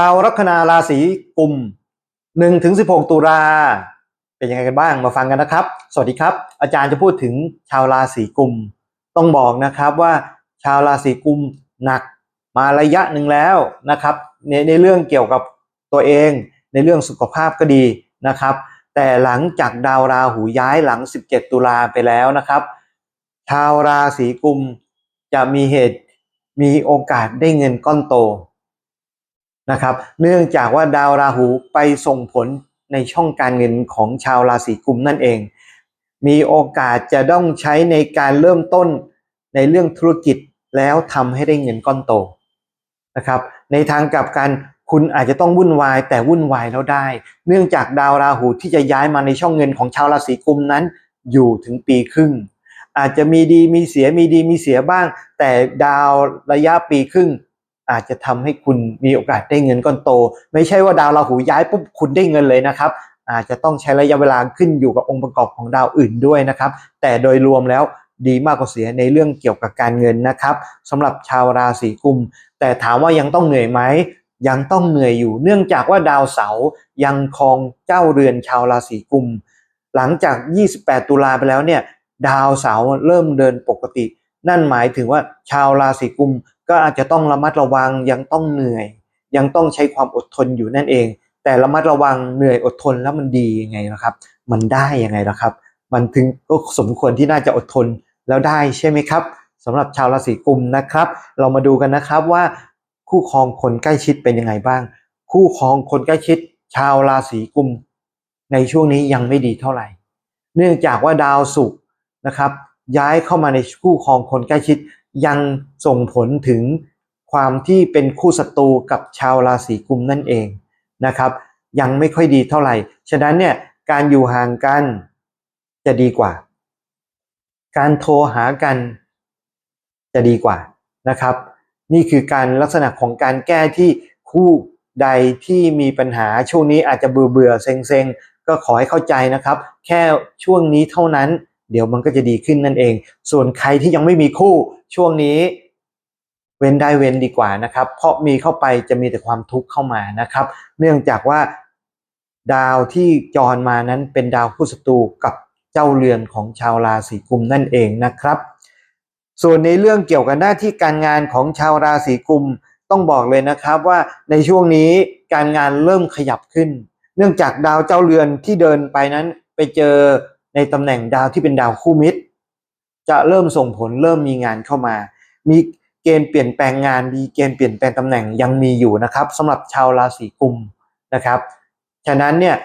าวลัคนาราศีกุม1ถึง16ตุลาเป็นยังไงกันบ้างมาฟังกันนะครับ สวัสดีครับ อาจารย์จะพูดถึงชาวราศีกุม ต้องบอกนะครับว่าชาวราศีกุมหนักมาระยะหนึ่งแล้วนะครับในในเรื่องเกี่ยวกับตัวเอง ในเรื่องสุขภาพก็ดีนะครับ แต่หลังจากดาวราหูย้ายหลัง 17 ตุลาไปแล้วนะครับ ชาวราศีกุมจะมีเหตุมีโอกาสได้เงินก้อนโต นะครับ เนื่องจากว่าดาวราหูไปส่งผลในช่องการเงินของชาวราศีกุมนั่นเอง มีโอกาสจะต้องใช้ในการเริ่มต้นในเรื่องธุรกิจแล้วทำให้ได้เงินก้อนโตนะครับ ในทางกลับกันคุณอาจจะต้องวุ่นวายแต่วุ่นวายแล้วได้ เนื่องจากดาวราหูที่จะย้ายมาในช่องเงินของชาวราศีกุมนั้น อยู่ถึงปีครึ่ง อาจจะมีดีมีเสียมีดีมีเสียบ้าง แต่ดาวระยะปีครึ่ง อาจจะทำให้คุณมีโอกาสได้เงินก้อนโต ไม่ใช่ว่าดาวราหูย้ายปุ๊บคุณได้เงินเลยนะครับ อาจจะต้องใช้ระยะเวลาขึ้นอยู่กับองค์ประกอบของดาวอื่นด้วยนะครับ แต่โดยรวมแล้วดีมากกว่าเสียในเรื่องเกี่ยวกับการเงินนะครับสำหรับชาวราศีกุม แต่ถามว่ายังต้องเหนื่อยไหมยังต้องเหนื่อยอยู่ เนื่องจากว่าดาวเสาร์ยังครองเจ้าเรือนชาวราศีกุม หลังจาก 28 ตุลาไปแล้วเนี่ยดาวเสาร์เริ่มเดินปกติ นั่นหมายถึงว่าชาวราศีกุม ก็อาจจะต้องระมัดระวังยังต้องเหนื่อย ยังต้องใช้ความอดทนอยู่นั่นเอง แต่ระมัดระวังเหนื่อยอดทนแล้วมันดียังไงนะครับ มันได้ยังไงล่ะครับ มันถึงก็สมควรที่น่าจะอดทนแล้วได้ใช่ไหมครับสำหรับชาวราศีกุมนะครับ เรามาดูกันนะครับว่าคู่ครองคนใกล้ชิดเป็นยังไงบ้าง คู่ครองคนใกล้ชิด ชาวราศีกุม ในช่วงนี้ยังไม่ดีเท่าไหร่ เนื่องจากว่าดาวศุกร์นะครับ ย้ายเข้ามาในคู่ครองคนใกล้ชิด ยังส่งผลถึงความที่เป็นคู่ศัตรูกับชาวราศีกุมนั่นเองนะครับ ยังไม่ค่อยดีเท่าไหร่ ฉะนั้นเนี่ยการอยู่ห่างกันจะดีกว่า การโทรหากันจะดีกว่านะครับ นี่คือการลักษณะของการแก้ที่คู่ใดที่มีปัญหาช่วงนี้อาจจะเบื่อเบื่อเซ็งเซ็งก็ขอให้เข้าใจนะครับ แค่ช่วงนี้เท่านั้น เดี๋ยวมันก็จะดีขึ้นนั่นเอง ส่วนใครที่ยังไม่มีคู่ช่วงนี้เว้นได้เว้นดีกว่านะครับ เพราะมีเข้าไปจะมีแต่ความทุกข์เข้ามานะครับ เนื่องจากว่าดาวที่จรมานั้นเป็นดาวคู่ศัตรูกับเจ้าเรือนของชาวราศีกุมนั่นเองนะครับ ส่วนในเรื่องเกี่ยวกับหน้าที่การงานของชาวราศีกุมต้องบอกเลยนะครับว่าในช่วงนี้การงานเริ่มขยับขึ้น เนื่องจากดาวเจ้าเรือนที่เดินไปนั้นไปเจอ ในตำแหน่งดาวที่เป็นดาวคู่มิตร จะเริ่มส่งผลเริ่มมีงานเข้ามา มีเกณฑ์เปลี่ยนแปลงงานมีเกณฑ์เปลี่ยนแปลงตำแหน่งยังมีอยู่นะครับสำหรับชาวราศีกุมนะครับ ฉะนั้นเนี่ย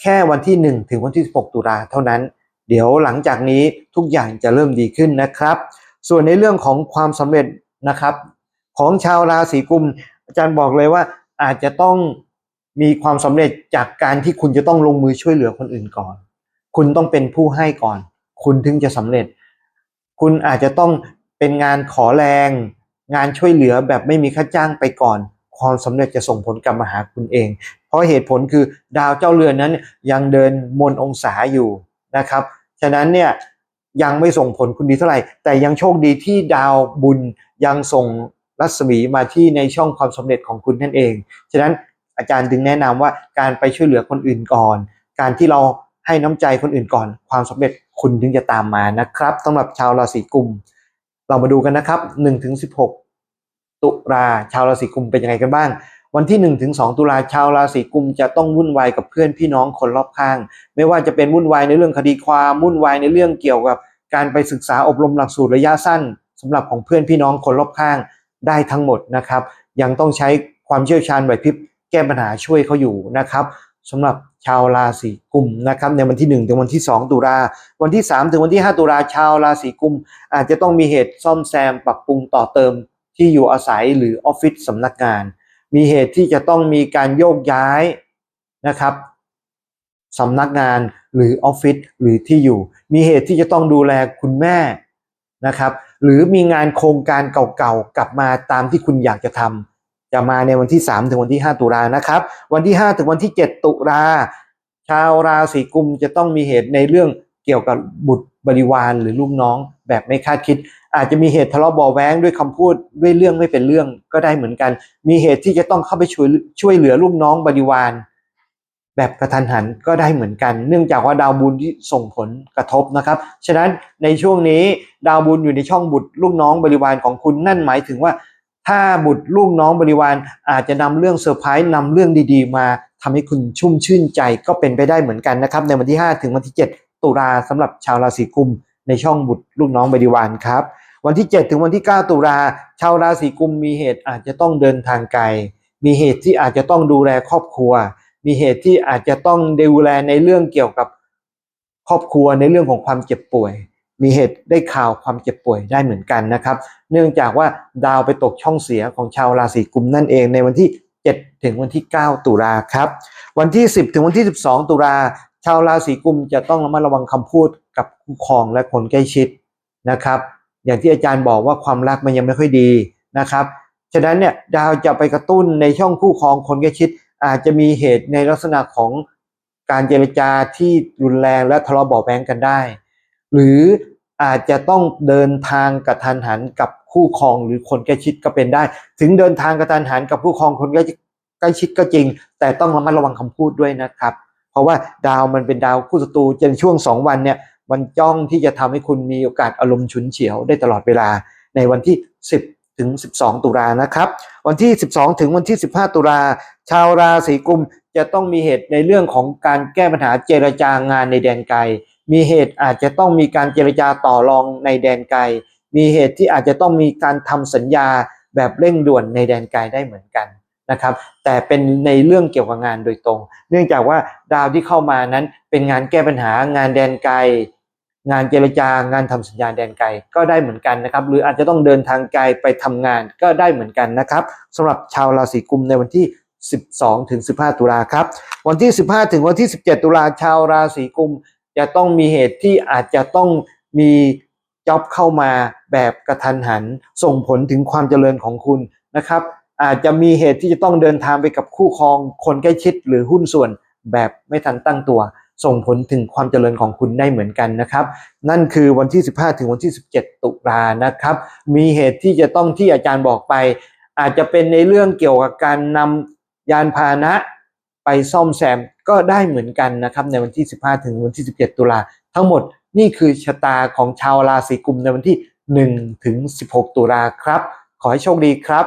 แค่วันที่ 1 ถึงวันที่ 16 ตุลาเท่านั้น เดี๋ยวหลังจากนี้ทุกอย่างจะเริ่มดีขึ้นนะครับ ส่วนในเรื่องของความสำเร็จนะครับ ของชาวราศีกุม อาจารย์บอกเลยว่าอาจจะต้องมีความสำเร็จจากการที่คุณจะต้องลงมือช่วยเหลือคนอื่นก่อน คุณต้องเป็นผู้ให้ก่อน คุณถึงจะสำเร็จ คุณอาจจะต้องเป็นงานขอแรง งานช่วยเหลือแบบไม่มีค่าจ้างไปก่อน ความสำเร็จจะส่งผลกลับมาหาคุณเอง เพราะเหตุผลคือดาวเจ้าเรือนนั้นยังเดินมนองศาอยู่นะครับ ฉะนั้นเนี่ยยังไม่ส่งผลคุณดีเท่าไหร่ แต่ยังโชคดีที่ดาวบุญยังส่งรัศมีมาที่ในช่องความสำเร็จของคุณนั่นเอง ฉะนั้นอาจารย์ดึงแนะนำว่าการไปช่วยเหลือคนอื่นก่อน การที่เรา ให้น้ำใจคนอื่นก่อน ความสำเร็จคุณถึงจะตามมานะครับสำหรับชาวราศีกุม เรามาดูกันนะครับ1ถึง16 ตุลาชาวราศีกุมเป็นยังไงกันบ้าง วันที่1ถึง2ตุลาชาวราศีกุมจะต้องวุ่นวายกับเพื่อนพี่น้องคนรอบข้าง ไม่ว่าจะเป็นวุ่นวายในเรื่องคดีความวุ่นวายในเรื่องเกี่ยวกับ การไปศึกษาอบรมหลักสูตรระยะสั้นสำหรับของเพื่อนพี่น้องคนรอบข้างได้ทั้งหมดนะครับ ยังต้องใช้ความเชี่ยวชาญไหวพริบแก้ปัญหาช่วยเขาอยู่นะครับสำหรับ ชาวราศีกุมนะครับในวันที่ 1 ถึงวันที่ 2 ตุลาวันที่ 3 ถึงวันที่ 5 ตุลาชาวราศีกุม อาจจะต้องมีเหตุซ่อมแซมปรับปรุงต่อเติมที่อยู่อาศัยหรือออฟฟิศสำนักงาน มีเหตุที่จะต้องมีการโยกย้ายนะครับสำนักงานหรือออฟฟิศหรือที่อยู่ มีเหตุที่จะต้องดูแลคุณแม่นะครับ หรือมีงานโครงการเก่าๆกลับมาตามที่คุณอยากจะทำ จะมาในวันที่ 3 ถึงวันที่ 5 ตุลานะครับ วันที่ 5 ถึงวันที่ 7 ตุลาชาวราศีกุมจะต้องมีเหตุในเรื่องเกี่ยวกับบุตรบริวารหรือลูกน้องแบบไม่คาดคิด อาจจะมีเหตุทะเลาะเบาะแว้งด้วยคำพูดด้วยเรื่องไม่เป็นเรื่องก็ได้เหมือนกัน มีเหตุที่จะต้องเข้าไปช่วยช่วยเหลือลูกน้องบริวารแบบกระทันหันก็ได้เหมือนกัน เนื่องจากว่าดาวบุญที่ส่งผลกระทบนะครับ ฉะนั้นในช่วงนี้ดาวบุญอยู่ในช่องบุตรลูกน้องบริวารของคุณนั่นหมายถึงว่า ถ้าบุตรลูกน้องบริวารอาจจะนำเรื่องเซอร์ไพรส์นำเรื่องดีๆ มาทำให้คุณชุ่มชื่นใจก็เป็นไปได้เหมือนกันนะครับ ในวันที่ 5 ถึงวันที่ 7 ตุลาสำหรับชาวราศีกุม ในช่องบุตรลูกน้องบริวารครับ วันที่ 7 ถึงวันที่ 9 ตุลาชาวราศีกุมมีเหตุอาจจะต้องเดินทางไกล มีเหตุที่อาจจะต้องดูแลครอบครัว มีเหตุที่อาจจะต้องดูแลในเรื่องเกี่ยวกับครอบครัวในเรื่องของความเจ็บป่วย มีเหตุได้ข่าวความเจ็บป่วยได้เหมือนกันนะครับ เนื่องจากว่าดาวไปตกช่องเสียของชาวราศีกุมนั่นเองในวันที่ 7 ถึงวันที่ 9 ตุลาครับ วันที่ 10 ถึงวันที่ 12 ตุลาชาวราศีกุมจะต้องระมัดระวังคำพูดกับคู่ครองและคนใกล้ชิดนะครับ อย่างที่อาจารย์บอกว่าความรักมันยังไม่ค่อยดีนะครับฉะนั้นเนี่ยดาวจะไปกระตุ้นในช่องคู่ครองคนใกล้ชิด อาจจะมีเหตุในลักษณะของการเจรจาที่รุนแรงและทะเลาะเบาแวงกันได้ หรือ อาจจะต้องเดินทางกระทันหันกับคู่ครองหรือคนใกล้ชิดก็เป็นได้ ถึงเดินทางกระทันหันกับคู่ครองคนใกล้ชิดใกล้ชิดก็จริง แต่ต้องระมัดระวังคำพูดด้วยนะครับ เพราะว่าดาวมันเป็นดาวคู่ศัตรูจนช่วงสองวันเนี่ยมันจ้องที่จะทำให้คุณมีโอกาสอารมณ์ฉุนเฉียวได้ตลอดเวลา ในวันที่ 10 ถึง 12 ตุลานะครับ วันที่ 12 ถึงวันที่ 15 ตุลาชาวราศีกุมจะต้องมีเหตุในเรื่องของการแก้ปัญหาเจรจางานในแดนไกลมีเหตุอาจจะต้องมีการเจรจาต่อรองในแดนไกล มีเหตุที่อาจจะต้องมีการทำสัญญาแบบเร่งด่วนในแดนไกลได้เหมือนกันนะครับแต่เป็นในเรื่องเกี่ยวกับงานโดยตรง เนื่องจากว่าดาวที่เข้ามานั้นเป็นงานแก้ปัญหางานแดนไกล งานเจรจาการทำสัญญาแดนไกลก็ได้เหมือนกันนะครับหรืออาจจะต้องเดินทางไกลไปทำงานก็ได้เหมือนกันนะครับสำหรับชาวราศีกุมในวันที่ 12ถึง15 ตุลาครับวันที่ 15 ถึงวันที่ 17 ตุลาชาวราศีกุม จะต้องมีเหตุที่อาจจะต้องมีจ็อบเข้ามาแบบกระทันหัน ส่งผลถึงความเจริญของคุณนะครับ อาจจะมีเหตุที่จะต้องเดินทางไปกับคู่ครอง คนใกล้ชิดหรือหุ้นส่วนแบบไม่ทันตั้งตัว ส่งผลถึงความเจริญของคุณได้เหมือนกันนะครับ นั่นคือวันที่ 15 ถึงวันที่ 17 ตุลานะครับ มีเหตุที่จะต้องที่อาจารย์บอกไป อาจจะเป็นในเรื่องเกี่ยวกับการนำยานพาหนะ ไปซ่อมแซมก็ได้เหมือนกันนะครับในวันที่ 15 ถึงวันที่ 17 ตุลาทั้งหมดนี่คือชะตาของชาวราศีกุมในวันที่ 1 ถึง 16 ตุลาครับ ขอให้โชคดีครับ